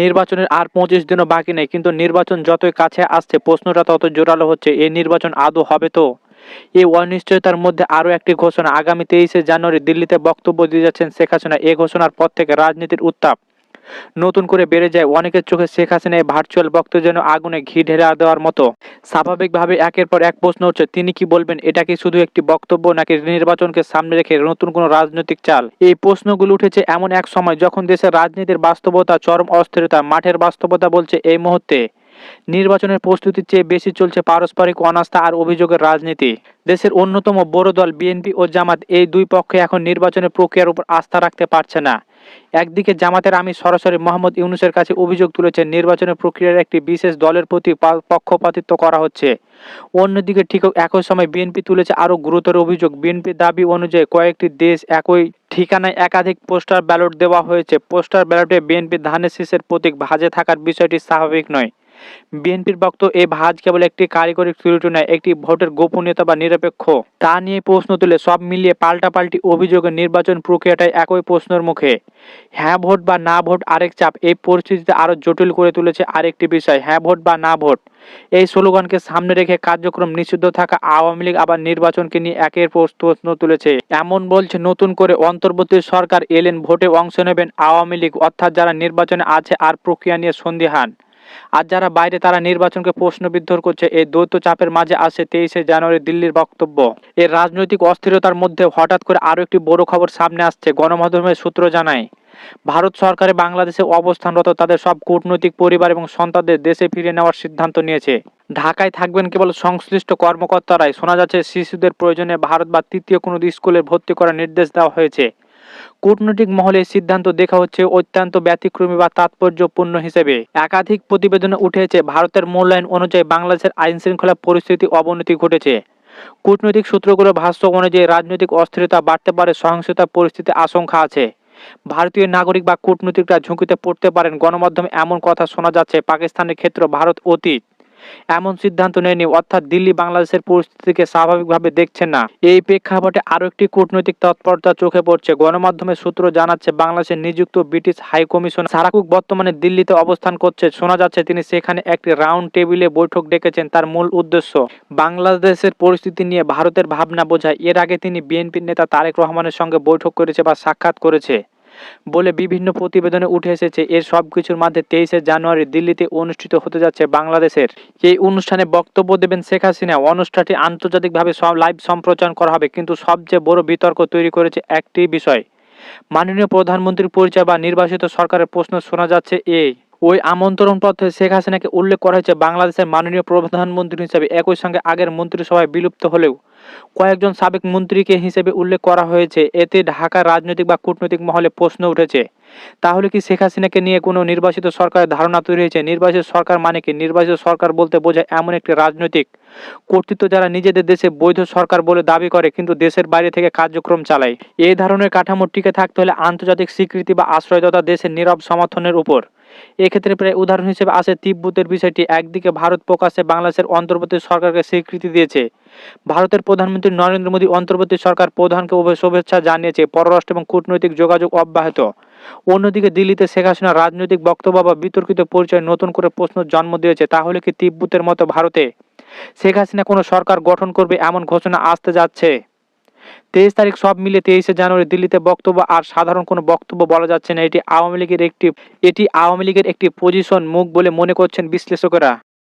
নির্বাচনের আর পঁচিশ দিনও বাকি নেই, কিন্তু নির্বাচন যতই কাছে আসছে, প্রশ্নটা তত জোরালো হচ্ছে, এই নির্বাচন আদৌ হবে তো? এই অনিশ্চয়তার মধ্যে আরও একটি ঘোষণা, আগামী তেইশে জানুয়ারি দিল্লিতে বক্তব্য দিয়ে যাচ্ছেন শেখ হাসিনা, এ ঘোষণার পর থেকে রাজনীতির উত্তাপ। নতুন করে বেড়ে যায় অনেকের চোখে শেখ হাসিনা ভার্চুয়াল বক্তব্য যেন আগুনে ঘি ঢেলে দেওয়ার মতো। স্বাভাবিকভাবে একের পর এক প্রশ্ন হচ্ছে তিনি কি বলবেন, এটা কি শুধু একটি বক্তব্য নাকি নির্বাচনকে সামনে রেখে নতুন কোনো রাজনৈতিক চাল? এই প্রশ্নগুলো উঠেছে এমন এক সময় যখন দেশের রাজনীতির বাস্তবতা, চরম অস্থিরতা, মাঠের বাস্তবতা বলছে এই মুহূর্তে। নির্বাচনের প্রস্তুতির চেয়ে বেশি চলছে পারস্পরিক অনাস্থা আর অভিযোগের রাজনীতি। দেশের অন্যতম বড় দল বিএনপি ও জামাত এই দুই পক্ষে এখন নির্বাচনের প্রক্রিয়ার উপর আস্থা রাখতে পারছে না। একদিকে জামাতের আমি সরাসরি মোহাম্মদ ইউনুসের কাছে অভিযোগ তুলেছেন, নির্বাচনের প্রক্রিয়ার একটি বিশেষ দলের প্রতি পক্ষপাতিত্ব করা হচ্ছে। অন্যদিকে ঠিক একই সময় বিএনপি তুলেছে আরও গুরুতর অভিযোগ। বিএনপির দাবি অনুযায়ী কয়েকটি দেশ একই ঠিকানায় একাধিক পোস্টার ব্যালট দেওয়া হয়েছে। পোস্টার ব্যালটে বিএনপি ধানের শীষের প্রতীক ভাজে থাকার বিষয়টি স্বাভাবিক নয়। বিএনপির বক্তব্য এই ভাজ কেবল একটি কারিগরি ত্রুটি নয়, একটি ভোটের গোপনীয়তা বা নিরপেক্ষ। তা নিয়ে প্রশ্ন তুলে সব মিলিয়ে পাল্টাপাল্টি অভিযোগে নির্বাচন প্রক্রিয়াটাই একই প্রশ্নের মুখে। হ্যাঁ ভোট বা না ভোট আরেক চাপ, এই পরিস্থিতিতে আরও জটিল করে তুলেছে আরেকটি বিষয় হ্যাঁ ভোট বা না ভোট। এই স্লোগানকে সামনে রেখে কার্যক্রম নিষিদ্ধ থাকা আওয়ামী লীগ আবার নির্বাচনকে নিয়ে একের পর প্রশ্ন তুলেছে। এমন বলছে নতুন করে অন্তর্বর্তী সরকার এলেন, ভোটে অংশ নেবেন আওয়ামী লীগ, অর্থাৎ যারা নির্বাচনে আছে আর প্রক্রিয়া নিয়ে সন্দিহান। আর যারা বাইরে, তারা নির্বাচনকে প্রশ্নবিদ্ধ করছে। এই দ্বৈত চাপের মাঝে আসে তেইশে জানুয়ারি দিল্লির বক্তব্য। এর রাজনৈতিক অস্থিরতার মধ্যে হঠাৎ করে আরও একটি বড় খবর সামনে আসছে, গণমাধ্যমের সূত্র জানায়। ভারত সরকারে বাংলাদেশে অবস্থানরত তাদের সব কূটনৈতিক পরিবার এবং সন্তানদের দেশে ফিরে নেওয়ার সিদ্ধান্ত নিয়েছে। ঢাকায় থাকবেন কেবল সংশ্লিষ্ট কর্মকর্তারাই। শোনা যাচ্ছে, শিশুদের প্রয়োজনে ভারত বা তৃতীয় কোনো স্কুলে ভর্তি করার নির্দেশ দেওয়া হয়েছে। কূটনৈতিক মহলে সিদ্ধান্ত দেখা হচ্ছে অত্যন্ত ব্যতিক্রমী বা তাৎপর্যপূর্ণ হিসেবে। একাধিক প্রতিবেদনে উঠেছে, ভারতের মূল্যায়ন অনুযায়ী বাংলাদেশের আইন শৃঙ্খলা পরিস্থিতি অবনতি ঘটেছে। কূটনৈতিক সূত্রগুলোর ভাষ্য অনুযায়ী রাজনৈতিক অস্থিরতা বাড়তে পারে, সহিংসতা পরিস্থিতি আশঙ্কা আছে। ভারতীয় নাগরিক বা কূটনীতিকরা ঝুঁকিতে পড়তে পারেন। গণমাধ্যমে এমন কথা শোনা যাচ্ছে, পাকিস্তানের ক্ষেত্রে ভারত অতীত। এমন সিদ্ধান্ত নেয়নি, অর্থাৎ দিল্লি বাংলাদেশের পরিস্থিতিকে স্বাভাবিকভাবে দেখছে না। এই প্রেক্ষাপটে আরও একটি কূটনৈতিক তৎপরতা চোখে পড়ছে। গণমাধ্যমের সূত্র জানাচ্ছে বাংলাদেশে নিযুক্ত ব্রিটিশ হাই কমিশন সারাকুক বর্তমানে দিল্লিতে অবস্থান করছে। শোনা যাচ্ছে, তিনি সেখানে একটি রাউন্ড টেবিলে বৈঠক ডেকেছেন। তার মূল উদ্দেশ্য, বাংলাদেশের পরিস্থিতি নিয়ে ভারতের ভাবনা বোঝায় এর আগে তিনি বিএনপির নেতা তারেক রহমানের সঙ্গে বৈঠক করেছে বা সাক্ষাৎ করেছে। বলে বিভিন্ন প্রতিবেদনে উঠে এসেছে, এর সব কিছুর মধ্যে তেইশে জানুয়ারি দিল্লিতে অনুষ্ঠিত হতে যাচ্ছে বাংলাদেশের। এই অনুষ্ঠানে বক্তব্য দেবেন শেখ হাসিনা। অনুষ্ঠানটি আন্তর্জাতিকভাবে সব লাইভ সম্প্রচার করা হবে, কিন্তু সবচেয়ে বড় বিতর্ক তৈরি করেছে একটি বিষয়। মাননীয় প্রধানমন্ত্রীর পরিচয় বা নির্বাচিত সরকারের প্রশ্ন শোনা যাচ্ছে এই ওই আমন্ত্রণ পত্রে শেখ হাসিনাকে উল্লেখ করা হয়েছে বাংলাদেশের মাননীয় প্রধানমন্ত্রী হিসেবে। একই সঙ্গে আগের মন্ত্রিসভায় বিলুপ্ত হলেও কয়েকজন সাবেক মন্ত্রীকে হিসেবে উল্লেখ করা হয়েছে। এতে ঢাকার রাজনৈতিক বা কূটনৈতিক মহলে প্রশ্ন উঠেছে, তাহলে কি শেখ হাসিনাকে নিয়ে কোনো নির্বাচিত সরকারের ধারণা তৈরি হয়েছে? নির্বাচিত সরকার মানে কি? নির্বাচিত সরকার বলতে বোঝায় এমন একটি রাজনৈতিক কর্তৃত্ব যারা নিজেদের দেশে বৈধ সরকার বলে দাবি করে, কিন্তু দেশের বাইরে থেকে কার্যক্রম চালায়। এই ধরনের কাঠামো টিকে থাকতে হলে আন্তর্জাতিক স্বীকৃতি বা আশ্রয়দাতা দেশের নীরব সমর্থনের উপর এক্ষেত্রে প্রায় উদাহরণ হিসেবে আছে তিব্বতের বিষয়টি। একদিকে ভারত প্রকাশ্যে বাংলাদেশের অন্তর্বর্তী সরকারকে স্বীকৃতি দিয়েছে। ভারতের প্রধানমন্ত্রী নরেন্দ্র মোদী অন্তর্বর্তী সরকার প্রধানকে উভয় শুভেচ্ছা জানিয়েছে। পররাষ্ট্র এবং কূটনৈতিক যোগাযোগ অব্যাহত। অন্যদিকে দিল্লিতে শেখ হাসিনা রাজনৈতিক বক্তব্য বা বিতর্কিত পরিচয় নতুন করে প্রশ্ন জন্ম দিয়েছে। তাহলে কি তিব্বতের মতো ভারতে শেখ হাসিনা কোনো সরকার গঠন করবে এমন ঘোষণা আসতে যাচ্ছে? তেইশ তারিখ সব মিলে তেইশে জানুয়ারি দিল্লিতে বক্তব্য আর সাধারণ কোনো বক্তব্য বলা যাচ্ছে না। এটি আওয়ামী লীগের একটি এটি আওয়ামী লীগের একটি পজিশন মুখ বলে মনে করছেন বিশ্লেষকেরা।